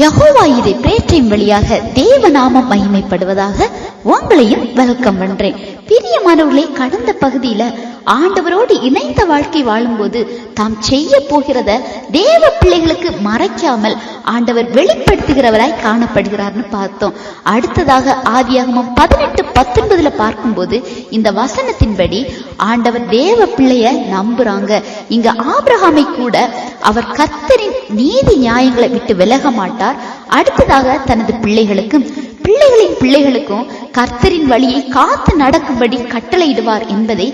யகோவாயிரை பிரேற்றின் வழியாக தேவநாமம் மகிமைப்படுவதாக உங்களையும் வெல்கம் பண்றேன். பிரியமானவர்களே கடந்த பகுதியில ஆண்டவரோடு இணைந்த வாழ்க்கை வாழும்போது தாம் செய்ய போகிறத தேவ பிள்ளைகளுக்கு மறைக்காமல் ஆண்டவர் வெளிப்படுத்துகிறவராய் காணப்படுகிறார்னு பார்த்தோம். அடுத்ததாக ஆதியாகமம் பதினெட்டு பத்தொன்பதுல பார்க்கும்போது இந்த வசனத்தின்படி ஆண்டவர் தேவ பிள்ளைய நம்புறாங்க. இங்க ஆபிரகாமை கூட அவர் கத்தரின் நீதி நியாயங்களை விட்டு விலக மாட்டார். அடுத்ததாக தனது பிள்ளைகளுக்கும் பிள்ளைகளின் பிள்ளைகளுக்கும் கர்த்தரின் வழியை காத்து நடக்கும்படி கட்டளையிடுவார் என்பதை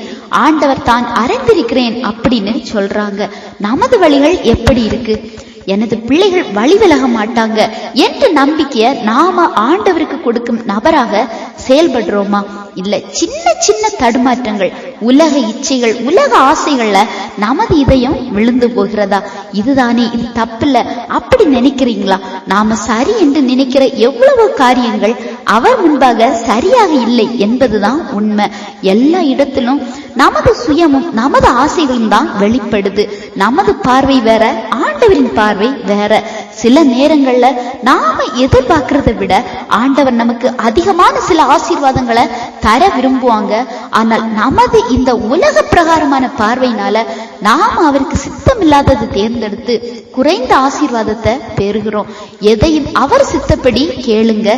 ஆண்டவர் தான் அறிந்திருக்கிறேன் அப்படின்னு சொல்றாங்க. நமது வழிகள் எப்படி இருக்கு? எனது பிள்ளைகள் வழி விலக மாட்டாங்க. என்ற நம்பிக்கையை நாம ஆண்டவருக்கு கொடுக்கும் நபராக செயல்படுறோமா? இல்ல சின்ன சின்ன தடுமாற்றங்கள் உலக இச்சைகள் உலக ஆசைகள்ல நமது இதயம் விழுந்து போகிறதா? இதுதானே இது தப்பில்ல. அப்படி நினைக்கிறீங்களா? நாம சரி என்று நினைக்கிற எவ்வளவு காரியங்கள் அவர் முன்பாக சரியாக இல்லை என்பதுதான் உண்மை. எல்லா இடத்திலும் நமது சுயமும் நமது ஆசைகளும் தான் வெளிப்படுது. நமது பார்வை வேற ஆண்டவரின் பார்வை வேற. சில நேரங்கள்ல நாம எதிர்பார்க்கறதை விட ஆண்டவர் நமக்கு அதிகமான சில ஆசீர்வாதங்களை தர விரும்புவாங்க. ஆனால் நமது இந்த உலக பிரகாரமான பார்வையினால நாம அவருக்கு விருப்பமில்லாததை தேர்ந்தெடுத்து குறைந்த ஆசீர்வாதத்தை பெறுகிறோம். எதையும் அவர் சித்தப்படி கேளுங்க.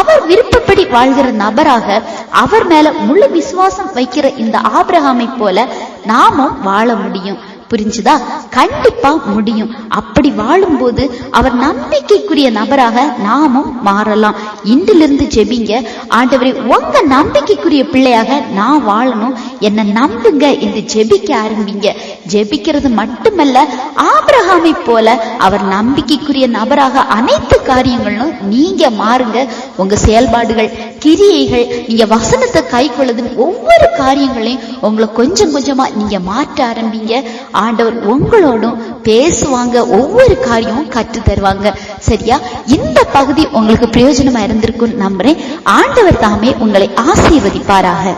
அவர் விருப்பப்படி வாழ்கிற நபராக அவர் மேல முழு விசுவாசம் வைக்கிற இந்த ஆபிரகாமை போல நாமும் வாழ முடியும். புரிஞ்சுதா? கண்டிப்பா முடியும். அப்படி வாழும்போது அவர் நம்பிக்கைக்குரிய நபராக நாமும் மாறலாம். இன்றிலிருந்து ஜெபிங்க. ஆண்டவரே உங்க நம்பிக்கைக்குரிய பிள்ளையாக நான் வாழணும். என்ன நம்புங்க என்று ஜெபிக்க ஆரம்பிங்க. ஜெபிக்கிறது மட்டுமல்ல ஆபிரகாமை போல அவர் நம்பிக்கைக்குரிய நபராக அனைத்து காரியங்களும் நீங்க மாறுங்க. உங்க செயல்பாடுகள் கிரியைகள் நீங்க வசனத்தை கை கொள்ளதும் ஒவ்வொரு காரியங்களையும் உங்களை கொஞ்சம் கொஞ்சமா நீங்க மாற்ற ஆரம்பிங்க. ஆண்டவர் உங்களோடும் பேசுவாங்க ஒவ்வொரு காரியமும் கற்று தருவாங்க. சரியா? இந்த பகுதி உங்களுக்கு பிரயோஜனமா இருந்திருக்கும் நம்புறேன். ஆண்டவர் தாமே உங்களை ஆசீர்வதிப்பாராக.